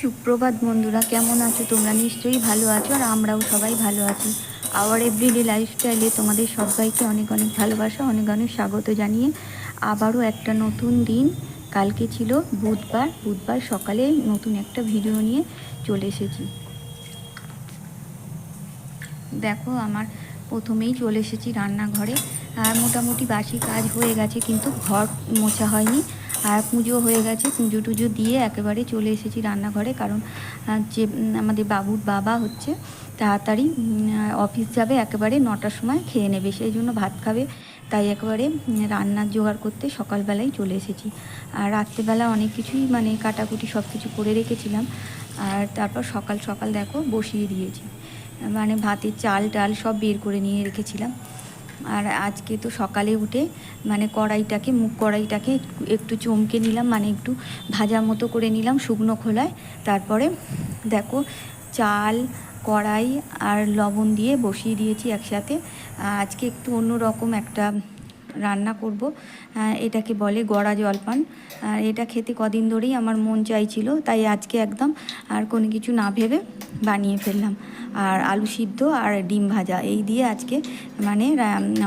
সুপ্রভাত বন্ধুরা, কেমন আছো? তোমরা নিশ্চয়ই ভালো আছো আর আমরাও সবাই ভালো আছি। আওয়ার এভরিডে লাইফস্টাইলে তোমাদের সবাইকে অনেক অনেক ভালোবাসা, অনেক অনেক স্বাগত জানিয়ে আবারও একটা নতুন দিন। কালকে ছিল বুধবার বুধবার সকালে নতুন একটা ভিডিও নিয়ে চলে এসেছি। দেখো, আমার প্রথমেই চলে এসেছি রান্নাঘরে। আর মোটামুটি বাসি কাজ হয়ে গেছে, কিন্তু ঘর মোছা হয়নি। আর পুজো হয়ে গেছে, পুজো টুজো দিয়ে একেবারে চলে এসেছি রান্নাঘরে, কারণ যে আমাদের বাবুর বাবা হচ্ছে তাড়াতাড়ি অফিস যাবে একেবারে নটার সময় খেয়ে নেবে, সেই জন্য ভাত খাবে, তাই একেবারে রান্নার জোগাড় করতে সকালবেলায় চলে এসেছি। আর রাত্রেবেলা অনেক কিছুই মানে কাটাকুটি সব কিছু করে রেখেছিলাম, আর তারপর সকাল সকাল দেখো বসিয়ে দিয়েছি। মানে ভাতের চাল টাল সব বের করে নিয়ে রেখেছিলাম। আর আজকে তো সকালে উঠে মানে কড়াইটাকে মুখ কড়াইটাকে একটু- চমকে নিলাম মানে একটু ভাজা মতো করে নিলাম শুকনো খোলায়। তারপরে দেখো চাল, কড়াই আর লবণ দিয়ে বসিয়ে দিয়েছি একসাথে। আজকে একটু অন্য রকম একটা রান্না করব। এটাকে বলে গড়া জলপান। আর এটা খেতে কদিন ধরেই আমার মন চাইছিল, তাই আজকে একদম আর কোনো কিছু না ভেবে বানিয়ে ফেললাম। আর আলু সিদ্ধ আর ডিম ভাজা, এই দিয়ে আজকে মানে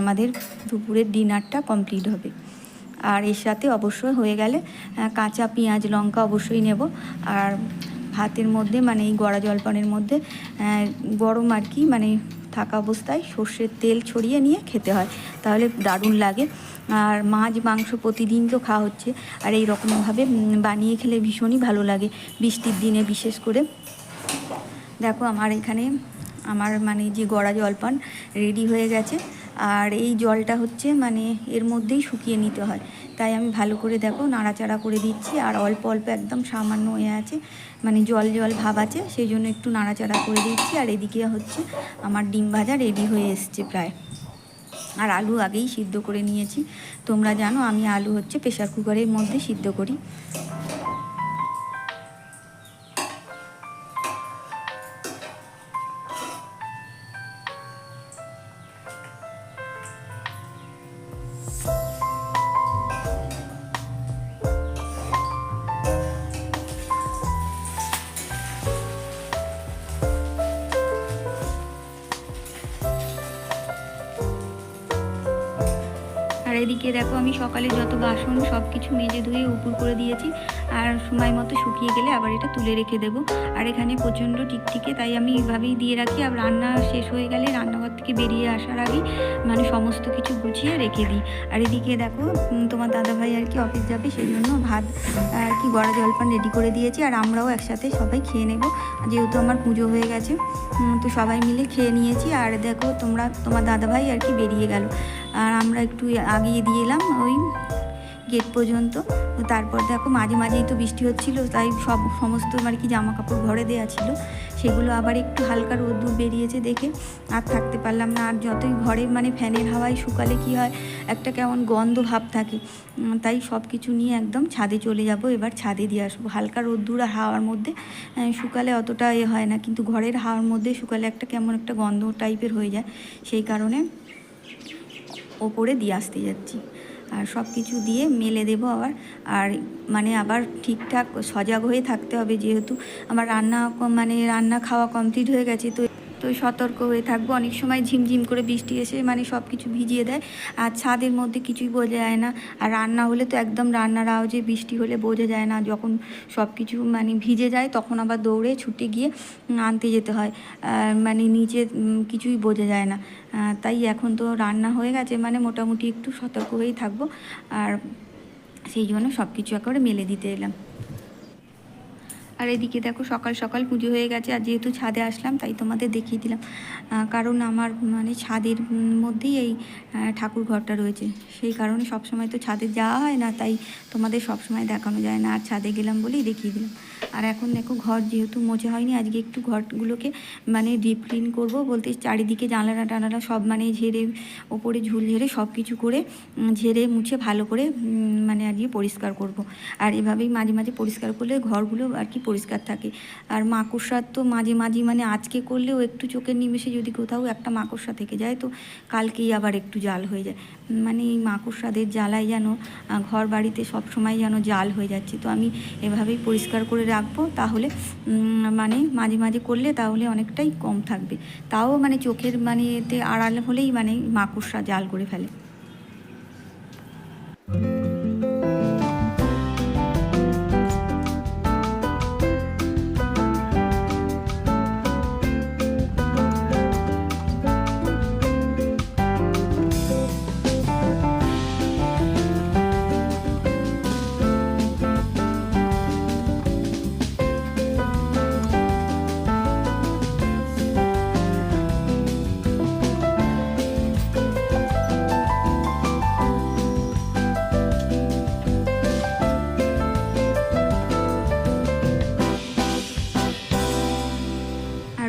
আমাদের দুপুরের ডিনারটা কমপ্লিট হবে। আর এর সাথে অবশ্যই হয়ে গেলে কাঁচা পেঁয়াজ, লঙ্কা অবশ্যই নেব। আর ভাতের মধ্যে মানে এই গড়া জলপানের মধ্যে গরম আর কি মানে থাকা অবস্থায় সর্ষের তেল ছড়িয়ে নিয়ে খেতে হয়। তাহলে দারুণ লাগে। আর মাছ, মাংস প্রতিদিন তো খাওয়া হচ্ছে। আর এই রকমভাবে বানিয়ে খেলে ভীষণই ভালো লাগে বৃষ্টির দিনে বিশেষ করে। দেখো আমার এখানে, আমার মানে যে গড়া জলপান রেডি হয়ে গেছে। আর এই জলটা হচ্ছে মানে এর মধ্যেই শুকিয়ে নিতে হয়। তাই আমি ভালো করে দেখো নাড়াচাড়া করে দিচ্ছি আর অল্প অল্প একদম সামান্য হয়ে আছে মানে জল জল ভাব আছে, সেই জন্য একটু নাড়াচাড়া করে দিচ্ছি আর এদিকে হচ্ছে আমার ডিম ভাজা রেডি হয়ে এসছে প্রায়। আর আলু আগেই সিদ্ধ করে নিয়েছি। তোমরা জানো আমি আলু হচ্ছে প্রেশার কুকারের মধ্যে সিদ্ধ করি। আর এদিকে দেখো আমি সকালে যত বাসন সব কিছু মেজে ধুয়ে উপর করে দিয়েছি। আর সময় মতো শুকিয়ে গেলে আবার এটা তুলে রেখে দেবো। আর এখানে প্রচণ্ড টিকটিকে, তাই আমি এইভাবেই দিয়ে রাখি। আর রান্না শেষ হয়ে গেলে রান্নাঘর থেকে বেরিয়ে আসার আগে মানে সমস্ত কিছু গুছিয়ে রেখে দিই। আর এদিকে দেখো তোমার দাদাভাই আর কি অফিস যাবে সেই জন্য ভাত, আর কি গড়া জলপান রেডি করে দিয়েছি। আর আমরাও একসাথে সবাই খেয়ে নেব। যেহেতু আমার পুজো হয়ে গেছে তো সবাই মিলে খেয়ে নিয়েছি। আর দেখো, তোমরা, তোমার দাদাভাই আর কি বেরিয়ে গেল। আর আমরা একটু আগিয়ে দিয়ে এলাম ওই গেট পর্যন্ত। তো তারপর দেখো মাঝে মাঝেই তো বৃষ্টি হচ্ছিল, তাই সব সমস্ত আর কি জামা কাপড় ঘরে দেওয়া ছিল। সেগুলো আবার একটু হালকা রোদ্দুর বেরিয়েছে দেখে আর থাকতে পারলাম না। আর যতই ঘরে মানে ফ্যানের হাওয়ায় শুকালে কি হয়, একটা কেমন গন্ধ ভাব থাকে। তাই সব কিছু নিয়ে একদম ছাদে চলে যাব, এবার ছাদে দিয়ে আসব। হালকা রোদ্দুর আর হাওয়ার মধ্যে শুকালে অতটা এ হয় না। কিন্তু ঘরের হাওয়ার মধ্যে শুকালে একটা কেমন একটা গন্ধ টাইপের হয়ে যায়। সেই কারণে ওপরে দিয়ে আসতে যাচ্ছি। আর সব কিছু দিয়ে মেলে দেব আবার। আর মানে আবার ঠিকঠাক সজাগ হয়ে থাকতে হবে যেহেতু আমার রান্না মানে রান্না খাওয়া কমপ্লিট হয়ে গেছে, তো তো সতর্ক হয়ে থাকব, অনেক সময় ঝিমঝিম করে বৃষ্টি এসে মানে সব কিছু ভিজিয়ে দেয়। আর ছাদের মধ্যে কিছুই বোঝা যায় না। আর রান্না হলে তো একদম রান্নার আওয়াজে বৃষ্টি হলে বোঝা যায় না। যখন সব কিছু মানে ভিজে যায়, তখন আবার দৌড়ে ছুটে গিয়ে আনতে যেতে হয়। মানে নিচে কিছুই বোঝা যায় না। তাই এখন তো রান্না হয়ে গেছে মানে মোটামুটি একটু সতর্ক হয়েই থাকব। আর সেই জন্য সব কিছু একেবারে মেলে দিতে এলাম। আর এদিকে দেখো সকাল সকাল পুজো হয়ে গেছে, আর যেহেতু ছাদে আসলাম, তাই তোমাদের দেখিয়ে দিলাম। কারণ আমার মানে ছাদের মধ্যেই এই ঠাকুর ঘরটা রয়েছে। সেই কারণে সবসময় তো ছাদে যাওয়া হয় না, তাই তোমাদের সবসময় দেখানো যায় না। আর ছাদে গেলাম বলেই দেখিয়ে দিলাম। আর এখন দেখো ঘর যেহেতু মোছা হয়নি, আজকে একটু ঘরগুলোকে মানে ডিপ ক্লিন করব বলতে চারিদিকে জানালা টানালা সব মানে ঝেড়ে, ওপরে ঝুল ঝেড়ে সব কিছু করে ঝেড়ে মুছে ভালো করে মানে আজকে পরিষ্কার করব। আর এভাবেই মাঝে মাঝে পরিষ্কার করলে ঘরগুলো আর কি পরিষ্কার থাকে। আর মাকড়সার তো মাঝে মাঝে মানে আজকে করলেও একটু চোখের নিমেষে যদি কোথাও একটা মাকড়সা থেকে যায়, তো কালকেই আবার একটু জাল হয়ে যায়। মানে এই মাকড়সাদের জ্বালায় যেন ঘর বাড়িতে সবসময় যেন জাল হয়ে যাচ্ছে। তো আমি এভাবেই পরিষ্কার করে রাখব। তাহলে মানে মাঝে মাঝে করলে তাহলে অনেকটাই কম থাকবে। তাও মানে চোখের মানে এতে আড়াল হলেই মানে মাকড়সা জাল করে ফেলে। আর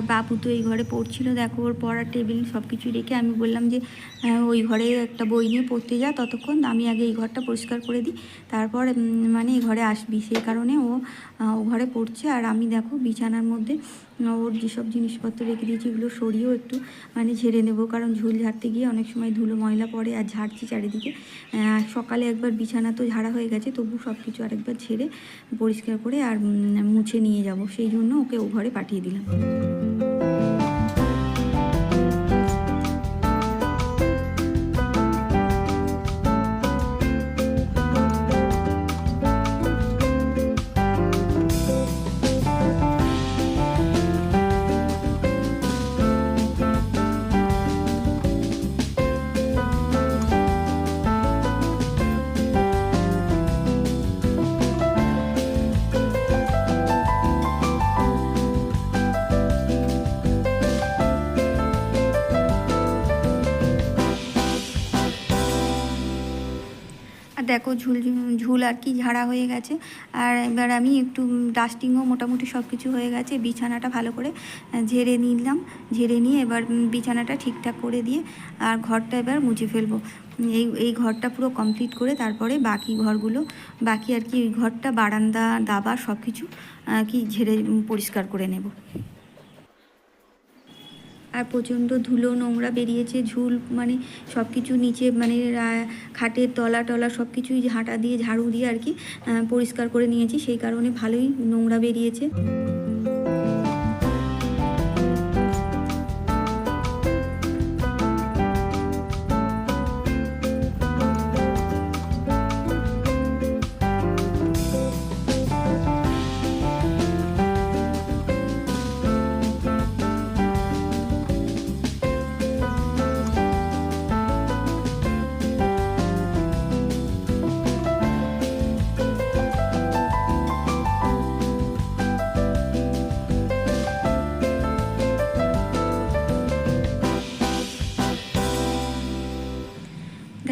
বাবু তো এই ঘরে পড়ছিল দেখো ওর পড়ার টেবিল সব কিছু রেখে আমি বললাম যে আহ, ওই ঘরে একটা বই নিয়ে পড়তে যা ততক্ষণ আমি আগে এই ঘরটা পরিষ্কার করে দিই। তারপর মানে এই ঘরে আসবি। সেই কারণে ও ও ঘরে পড়ছে। আর আমি দেখো বিছানার মধ্যে ওর যেসব জিনিসপত্র রেখে দিয়েছি এগুলো সরিয়েও একটু মানে ঝেড়ে নেব। কারণ ঝুল ঝাড়তে গিয়ে অনেক সময় ধুলো ময়লা পড়ে আর ঝাড়ছি চারিদিকে। সকালে একবার বিছানা তো ঝাড়া হয়ে গেছে তবু সব কিছু আরেকবার ঝেড়ে পরিষ্কার করে আর মুছে নিয়ে যাব। সেই জন্য ওকে ও ঘরে পাঠিয়ে দিলাম। আর দেখো ঝুল ঝুল আর কি ঝাড়া হয়ে গেছে। আর এবার আমি একটু ডাস্টিংও মোটামুটি সব কিছু হয়ে গেছে। বিছানাটা ভালো করে ঝেড়ে নিলাম। ঝেড়ে নিয়ে এবার বিছানাটা ঠিকঠাক করে দিয়ে আর ঘরটা এবার মুছে ফেলব। এই এই ঘরটা পুরো কমপ্লিট করে তারপরে বাকি ঘরগুলো, বাকি আর কি ওই ঘরটা, বারান্দা, দাবা সব কিছু কি ঝেড়ে পরিষ্কার করে নেব। আর প্রচণ্ড ধুলো, নোংরা বেরিয়েছে, ঝুল মানে সব কিছু নিচে মানে খাটের তলা টলা সব কিছুই হাঁটা দিয়ে, ঝাড়ু দিয়ে আর কি পরিষ্কার করে নিয়েছি। সেই কারণে ভালোই নোংরা বেরিয়েছে।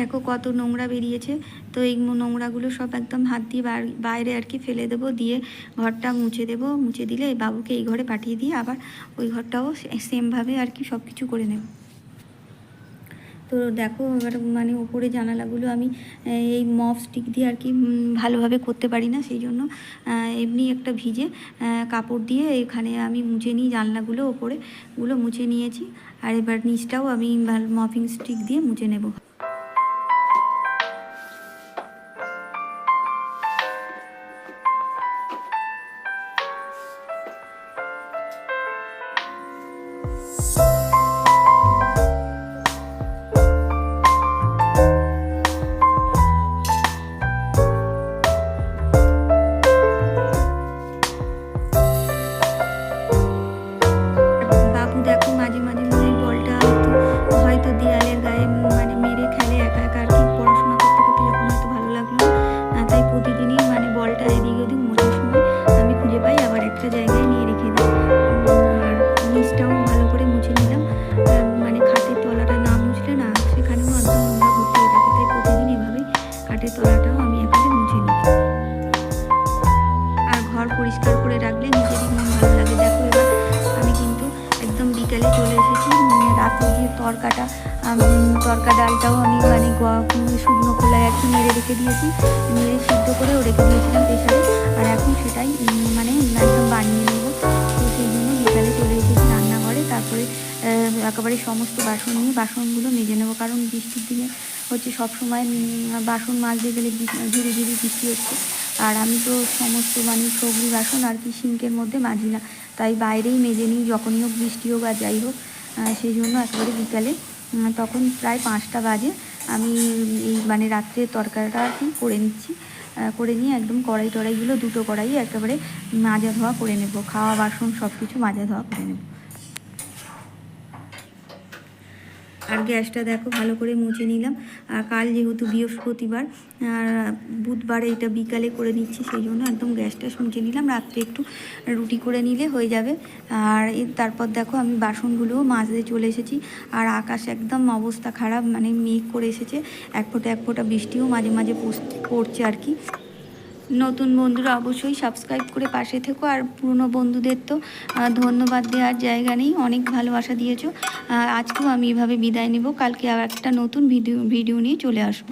দেখো কত নোংরা বেরিয়েছে। তো এই নোংরাগুলো সব একদম হাত দিয়ে বাইরে আর কি ফেলে দেবো, দিয়ে ঘরটা মুছে দেবো। মুছে দিলে বাবুকে এই ঘরে পাঠিয়ে দিয়ে আবার ওই ঘরটাও সেমভাবে আর কি সব কিছু করে নেব। তো দেখো এবার মানে ওপরে জানালাগুলো আমি এই মফ স্টিক দিয়ে আর কি ভালোভাবে করতে পারি না সেই জন্য। এমনি একটা ভিজে কাপড় দিয়ে এখানে আমি মুছে নিই জানলাগুলো ওপরে গুলো মুছে নিয়েছি। আর এবার নিচটাও আমি মফিং স্টিক দিয়ে মুছে নেব। মানে উম, রাতে যে তরকাটা তরকা ডালটাও আমি মানে শুকনো খোলায় আর কি নেড়ে রেখে দিয়েছি। নেড়ে সিদ্ধ করেও রেখে দিয়েছিলাম প্রেশারে আর এখন সেটাই মানে একদম বানিয়ে নেব। তো সেই জন্য বিকালে চলে এসেছি রান্নাঘরে। তারপরে একেবারে সমস্ত বাসন নিয়ে বাসনগুলো মেজে নেব। কারণ বৃষ্টির দিনে হচ্ছে সব সময় বাসন মাজতে গেলে ধীরে ঝিরি বৃষ্টি হচ্ছে। আর আমি তো সমস্ত মানে সবজি বাসন আর কি সিঙ্কের মধ্যে মাজি না। তাই বাইরেই মেজে নিই যখনই হোক বৃষ্টি হোক আর যাই হোক। সেই জন্য একেবারে বিকালে। তখন প্রায় পাঁচটা বাজে। আমি এই মানে রাত্রে তরকারিটা আর কি করে নিচ্ছি। করে নিয়ে একদম কড়াই টড়াইগুলো দুটো কড়াই একেবারে মাজা ধোয়া করে নেব। খাওয়া বাসন সব কিছু মাজা ধোয়া করে নেব। আর গ্যাসটা দেখো ভালো করে মুছে নিলাম। আর কাল যেহেতু বৃহস্পতিবার, আর বুধবার এটা বিকালে করে নিচ্ছি, সেই জন্য একদম গ্যাসটা মুছে নিলাম। রাত্রে একটু রুটি করে নিলে হয়ে যাবে। আর তারপর দেখো আমি বাসনগুলোও মাজতে চলে এসেছি। আর আকাশ একদম অবস্থা খারাপ মানে মেঘ করে এসেছে। এক ফোঁটা এক ফোঁটা বৃষ্টিও মাঝে মাঝে পড়ছে আর কি। নতুন বন্ধুরা অবশ্যই সাবস্ক্রাইব করে পাশে থেকো। আর পুরনো বন্ধুদের তো ধন্যবাদ দেওয়ার জায়গা নেই। অনেক ভালোবাসা দিয়েছ। আজকেও আমি এভাবে বিদায় নেব। কালকে আর একটা নতুন ভিডিও ভিডিও নিয়ে চলে আসব।